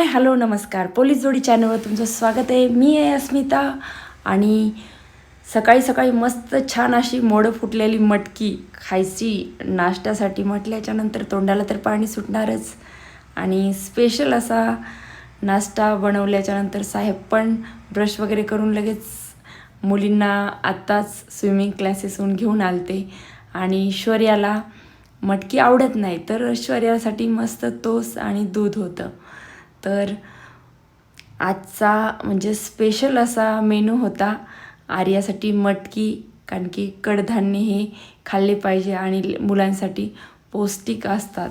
Hi hello नमस्कार. Police जोडी चॅनलवर तुमचं स्वागत आहे. मी आहे अस्मिता आणि सकाळी सकाळी मस्त छान अशी मोडं फुटलेली मटकी खायची नाश्त्यासाठी म्हटल्याच्यानंतर तोंडाला तर पाणी सुटणारच. आणि स्पेशल असा नाश्ता बनवल्याच्यानंतर साहेब पण ब्रश वगैरे करून लगेच मुलींना आत्ताच स्विमिंग क्लासेसहून घेऊन आलते. आणि ऐश्वर्याला मटकी आवडत नाही तर ऐश्वर्यासाठी मस्त तोस आणि दूध होतं. तर आजचा म्हणजे स्पेशल असा मेनू होता आर्यासाठी मटकी कारण की कडधान्य हे खाल्ले पाहिजे आणि मुलांसाठी पौष्टिक असतात.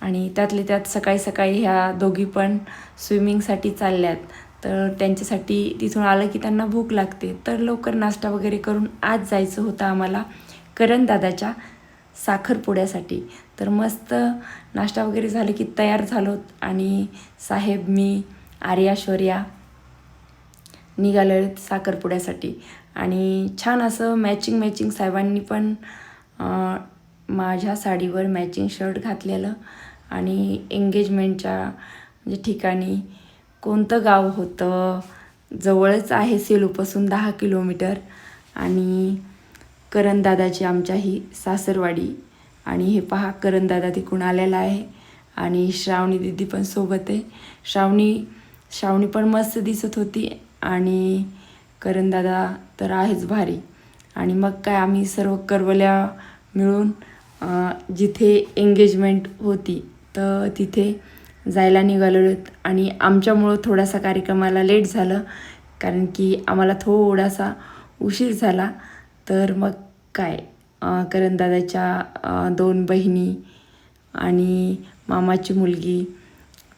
आणि त्यातले त्यात सकाळी सकाळी ह्या दोघी पण स्विमिंगसाठी चालल्यात. तर त्यांच्यासाठी तिथून आलं की त्यांना भूक लागते. तर लवकर नाश्ता वगैरे करून आज जायचं होतं आम्हाला करणदादाच्या साखरपुड्यासाठी तर मस्त नाश्ता वगैरे झालं की तयार झालो आणि साहेब मी आर्या शौर्या निघालो साखरपुड्यासाठी आणि छान असं मॅचिंग मॅचिंग साहेबांनी पण माझ्या साडीवर मॅचिंग शर्ट घातलेलं आणि एंगेजमेंटच्या म्हणजे ठिकाणी कोणतं गाव होतं जवळच आहे सेलूपासून दहा किलोमीटर आणि करणदादाची आमच्या ही सासरवाडी. आणि हे पहा करणदादा तिकडून आलेला आहे. आणि श्रावणी दिदी पण सोबत आहे. श्रावणी श्रावणी पण मस्त दिसत होती. आणि करणदादा तर आहेच भारी. आणि मग काय आम्ही सर्व करवल्या मिळून जिथे एंगेजमेंट होती तर तिथे जायला निघालेलो आणि आमच्यामुळं थोडासा कार्यक्रमाला लेट झालं. कारण की आम्हाला थोडासा उशीर झाला. तर मग काय? करंदादाच्या दोन बहिणी आणि मामाची मुलगी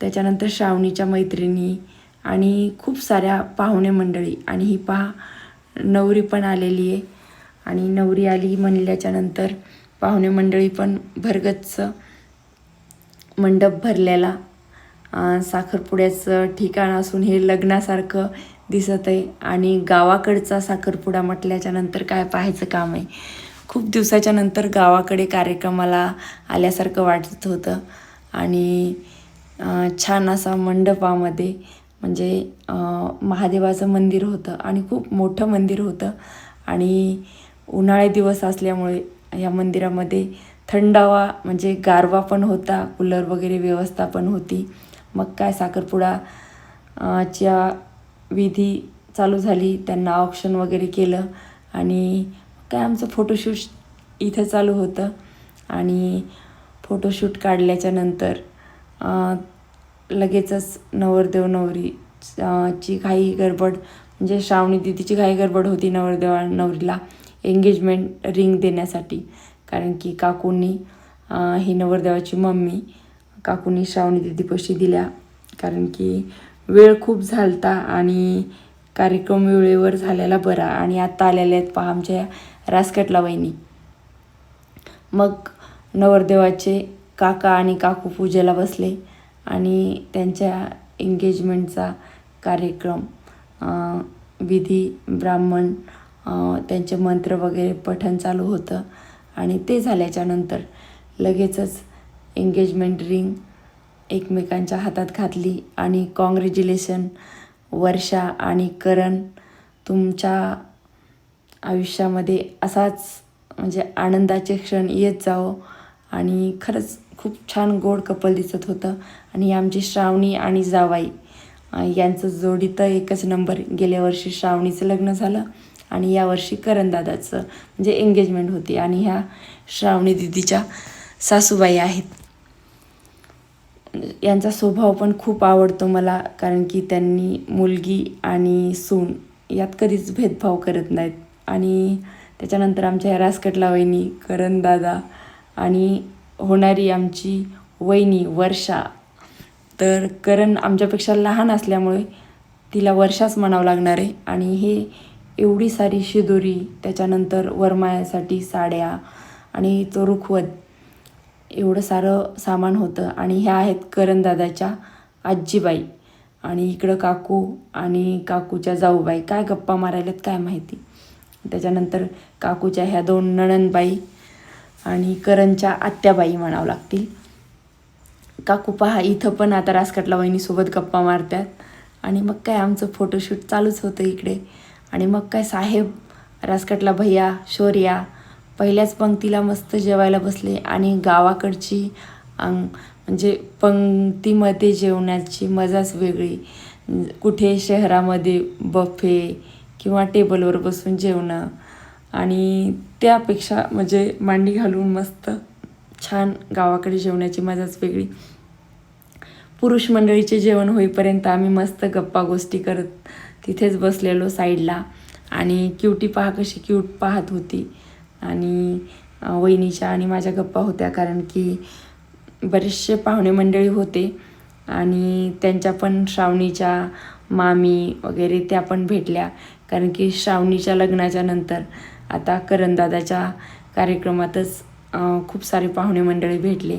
त्याच्यानंतर श्रावणीच्या मैत्रिणी आणि खूप साऱ्या पाहुणे मंडळी. आणि ही पहा नवरी पण आलेली आहे. आणि नवरी आली म्हणल्याच्यानंतर पाहुणे मंडळी पण भरगच्च मंडप भरलेला. साखरपुड्याचं ठिकाण असून हे लग्नासारखं दिसत आहे. आणि गावाकडचा साखरपुडा म्हटल्याच्या नंतर काय पाहायचं काम आहे? खूप दिवसाच्या नंतर गावाकडे कार्यक्रमाला आल्यासारखं वाटत होतं. आणि छान असा मंडपामध्ये म्हणजे महादेवाचं मंदिर होतं आणि खूप मोठं मंदिर होतं. आणि उन्हाळे दिवस असल्यामुळे या मंदिरामध्ये थंडावा म्हणजे गारवा पण होता कूलर वगैरे व्यवस्था पण होती. मग काय साखरपुडा च्या विधी चालू झाली त्यांना ऑप्शन वगैरे केलं आणि काय आमचं फोटोशूट इथं चालू होतं. आणि फोटोशूट काढल्याच्या नंतर लगेचच नवरदेव नवरी ची घाई गडबड म्हणजे श्रावणी दिदीची घाई गडबड होती नवरदेव नवरीला एंगेजमेंट रिंग देण्यासाठी. कारण की काकूंनी ही नवरदेवाची मम्मी काकूंनी श्रावणी दिदीपाशी दिल्या. कारण की वेळ खूप झालता आणि कार्यक्रम वेळेवर झालेला बरा आणि आत्ता आलेल्या आहेत पहा आमच्या रासकटला वहिनी. मग नवरदेवाचे काका आणि काकू पूजेला बसले आणि त्यांच्या एंगेजमेंटचा कार्यक्रम विधी ब्राह्मण त्यांचे मंत्र वगैरे पठण चालू होतं आणि ते झाल्याच्यानंतर लगेचच एंगेजमेंट रिंग एकमेकांच्या हातात घातली आणि कॉंग्रॅच्युलेशन वर्षा आणि करण तुमच्या आयुष्यामध्ये असाच म्हणजे आनंदाचे क्षण येत जावो आणि खरंच खूप छान गोड कपल दिसत होतं. आणि आमची श्रावणी आणि जावाई यांचं जोडी तर एकच नंबर. गेल्या वर्षी श्रावणीचं लग्न झालं आणि यावर्षी करणदादाचं म्हणजे एंगेजमेंट होती. आणि ह्या श्रावणी दिदीच्या सासूबाई आहेत. यांचा स्वभाव पण खूप आवडतो मला कारण की त्यांनी मुलगी आणि सून यात कधीच भेदभाव करत नाहीत. आणि त्याच्यानंतर आमच्या ह्या रासकटला वहिनी करण दादा आणि होणारी आमची वहिनी वर्षा. तर करण आमच्यापेक्षा लहान असल्यामुळे तिला वर्षाच म्हणावं लागणार आहे. आणि हे एवढी सारी शिदोरी त्याच्यानंतर वरमायासाठी साड्या आणि तो रुखवत एवढं सारं सामान होतं. आणि ह्या आहेत करणदादाच्या आजीबाई आणि इकडं काकू आणि काकूच्या जाऊबाई. काय गप्पा मारायल्यात काय माहिती? त्याच्यानंतर काकूच्या ह्या दोन नणंदबाई आणि करणच्या आत्याबाई म्हणावं लागतील. काकू पहा इथं पण आता रासकटला वहिनीसोबत गप्पा मारतात आणि मग काय आमचं फोटोशूट चालूच होतं इकडे. आणि मग काय साहेब रासकटला भैया शौर्या पहिल्याच पंक्तीला मस्त जेवायला बसले आणि गावाकडची अंग म्हणजे पंक्तीमध्ये जेवण्याची मजाच वेगळी. कुठे शहरामध्ये बफे किंवा टेबलवर बसून जेवणं आणि त्यापेक्षा म्हणजे मांडी घालून मस्त छान गावाकडे जेवण्याची मजाच वेगळी. पुरुष मंडळीचे जेवण होईपर्यंत आम्ही मस्त गप्पा गोष्टी करत तिथेच बसलेलो साईडला आणि क्युटी पहा कशी क्यूट पाहत होती. आणि वहिनीच्या आणि माझ्या गप्पा होत्या कारण की बरेचसे पाहुणे मंडळी होते आणि त्यांच्या पण श्रावणीच्या मामी वगैरे त्या पण भेटल्या. कारण की श्रावणीच्या लग्नाच्या नंतर आता करंदादाच्या कार्यक्रमातच खूप सारे पाहुणे मंडळी भेटले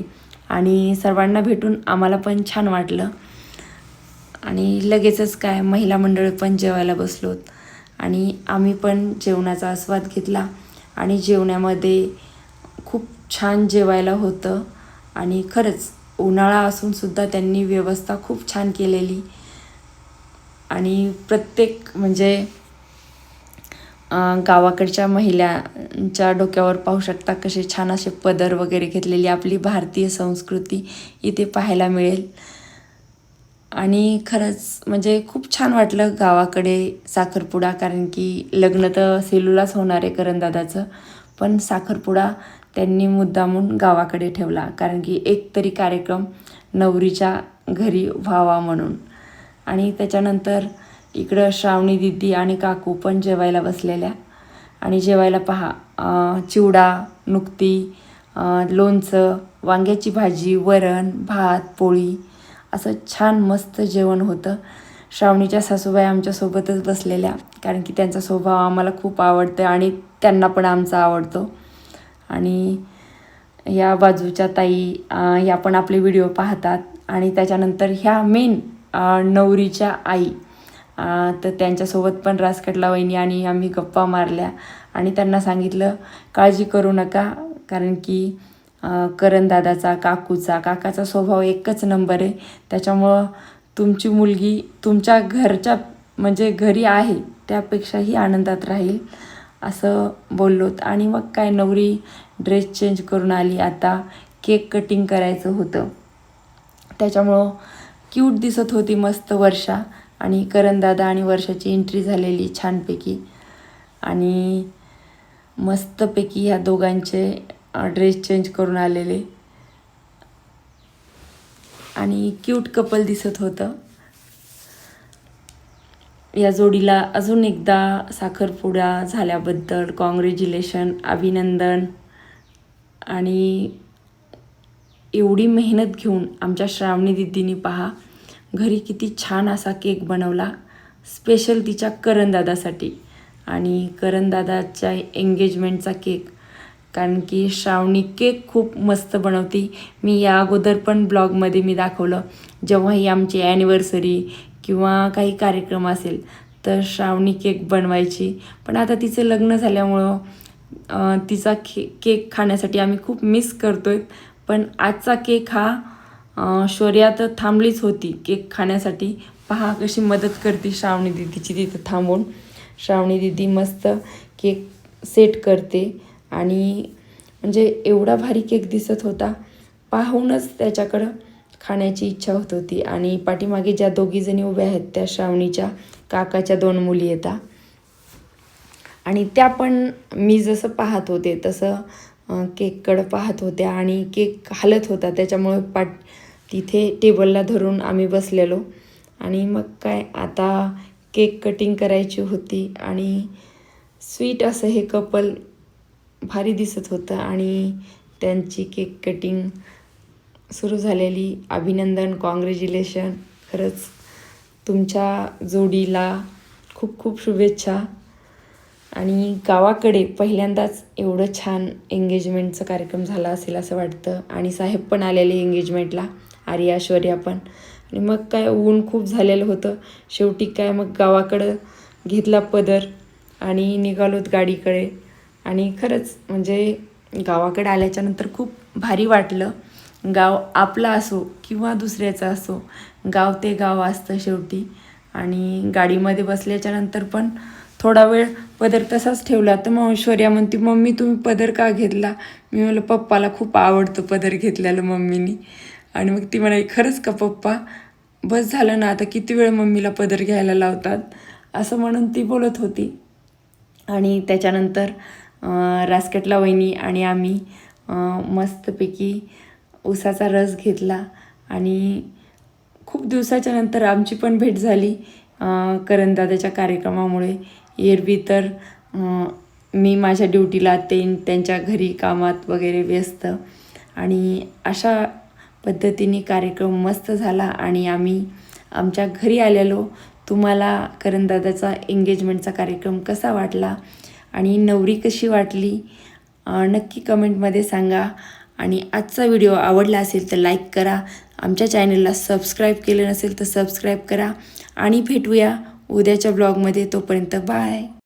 आणि सर्वांना भेटून आम्हाला पण छान वाटलं. आणि लगेचच काय महिला मंडळ पण जेवायला बसलोत आणि आम्ही पण जेवणाचा आस्वाद घेतला. आणि जेवणामध्ये खूप छान जेवायला होतं. आणि खरंच उन्हाळा असूनसुद्धा त्यांनी व्यवस्था खूप छान केलेली. आणि प्रत्येक म्हणजे गावाकडच्या महिलांच्या डोक्यावर पाहू शकता कसे छान असे पदर वगैरे घेतलेली आपली भारतीय संस्कृती इथे पाहायला मिळेल. आणि खरंच म्हणजे खूप छान वाटलं गावाकडे साखरपुडा कारण की लग्न तर सेलूलाच होणार आहे करंदादाचं पण साखरपुडा त्यांनी मुद्दामून गावाकडे ठेवला कारण की एक तरी कार्यक्रम नवरीच्या घरी व्हावा म्हणून. आणि त्याच्यानंतर इकडं श्रावणी दिदी आणि काकू पण जेवायला बसलेल्या. आणि जेवायला पहा चिवडा नुकती लोणचं वांग्याची भाजी वरण भात पोळी असं छान मस्त जेवण होतं. श्रावणीच्या सासूबाई आमच्यासोबतच बसलेल्या. कारण की त्यांचा स्वभाव आम्हाला खूप आवडतो आणि त्यांना पण आमचा आवडतो. आणि या बाजूच्या ताई या पण आपले व्हिडिओ पाहतात. आणि त्याच्यानंतर ह्या मेन नवरीच्या आई तर त्यांच्यासोबत पण रासकटला वहिनी आणि आम्ही गप्पा मारल्या. आणि त्यांना सांगितलं काळजी करू नका कारण की करणदादाचा काकूचा काकाचा स्वभाव एकच नंबर आहे. त्याच्यामुळं तुमची मुलगी तुमच्या घरच्या म्हणजे घरी आहे त्यापेक्षाही आनंदात राहील असं बोललोत. आणि मग काय नवरी ड्रेस चेंज करून आली. आता केक कटिंग करायचं होतं. त्याच्यामुळं क्यूट दिसत होती मस्त वर्षा. आणि करणदादा आणि वर्षाची एंट्री झालेली छानपैकी. आणि मस्तपैकी ह्या दोघांचे ड्रेस चेंज करून आलेले. आणि क्यूट कपल दिसत होतं. या जोडीला अजून एकदा साखरपुडा झाल्याबद्दल कॉंग्रॅच्युलेशन अभिनंदन. आणि एवढी मेहनत घेऊन आमच्या श्रावणी दिदीनी पहा घरी किती छान असा केक बनवला. स्पेशल तिच्या करंदादासाठी आणि करंदादाच्या एंगेजमेंटचा केक कारण की श्रावणी केक खूप मस्त बनवती. मी या अगोदर पण ब्लॉगमध्ये मी दाखवलं. जेव्हाही आमची ॲनिव्हर्सरी किंवा काही कार्यक्रम असेल तर श्रावणी केक बनवायची. पण आता तिचं लग्न झाल्यामुळं तिचा खे केक खाण्यासाठी आम्ही खूप मिस करतो आहे पण आजचा केक हा शौर्या तर थांबलीच होती केक खाण्यासाठी. पहा कशी मदत करते श्रावणी दिदीची तिथं थांबून. श्रावणी दिदी मस्त केक सेट करते. आणि म्हणजे एवढा भारी केक दिसत होता. पाहूनच त्याच्याकडं खाण्याची इच्छा होत होती. आणि पाठीमागे ज्या दोघीजणी उभ्या आहेत त्या श्रावणीच्या काकाच्या दोन मुली येतात आणि त्या पण मी जसं पाहत होते तसं केककडं पाहत होत्या आणि केक हालत होता. त्याच्यामुळे पाट तिथे टेबलला धरून आम्ही बसलेलो. आणि मग काय आता केक कटिंग करायची होती आणि स्वीट असं हे कपल भारी दिसत होतं आणि त्यांची केक कटिंग सुरू झालेली. अभिनंदन कॉंग्रॅच्युलेशन खरंच तुमच्या जोडीला खूप खूप शुभेच्छा. आणि गावाकडे पहिल्यांदाच एवढं छान एंगेजमेंटचा कार्यक्रम झाला असेल असं वाटतं. आणि साहेब पण आलेले एंगेजमेंटला आर्याश्वर्या पण. आणि मग काय ऊन खूप झालेलं होतं. शेवटी काय मग गावाकडं घेतला पदर आणि निघालोत गाडीकडे. आणि खरंच म्हणजे गावाकडे आल्याच्यानंतर खूप भारी वाटलं. गाव आपला असो किंवा दुसऱ्याचं असो गाव ते गाव असतं शेवटी. आणि गाडीमध्ये बसल्याच्यानंतर पण थोडा वेळ पदर तसाच ठेवला. तर मग ऐश्वर्या म्हणते मम्मी तुम्ही पदर का घेतला? मी म्हणलं पप्पाला खूप आवडतो पदर घेतलेलं मम्मीनी. आणि मग ती म्हणाली खरंच का पप्पा? बस झालं ना आता किती वेळ मम्मीला पदर घ्यायला लावतात? असं म्हणून ती बोलत होती. आणि त्याच्यानंतर रासकटला वहिनी आणि आम्ही मस्तपैकी उसाचा रस घेतला आणि खूप दिवसाच्या नंतर आमची पण भेट झाली करंदादाच्या करणदादाच्या कार्यक्रमामुळे. एरवी तर मी माझ्या ड्युटीला ते त्यांच्या घरी कामात वगैरे व्यस्त आणि अशा पद्धतीने कार्यक्रम मस्त झाला आणि आम्ही आमच्या घरी आलेलो. तुम्हाला करणदादाचा एंगेजमेंटचा कार्यक्रम कसा वाटला? आणि नवरी कशी वाटली नक्की कमेंटमध्ये सांगा. आणि आजचा व्हिडिओ आवडला असेल तर लाईक करा. आमच्या चॅनलला सबस्क्राईब केलं नसेल तर सबस्क्राईब करा. आणि भेटूया उद्याच्या ब्लॉगमध्ये. तोपर्यंत बाय.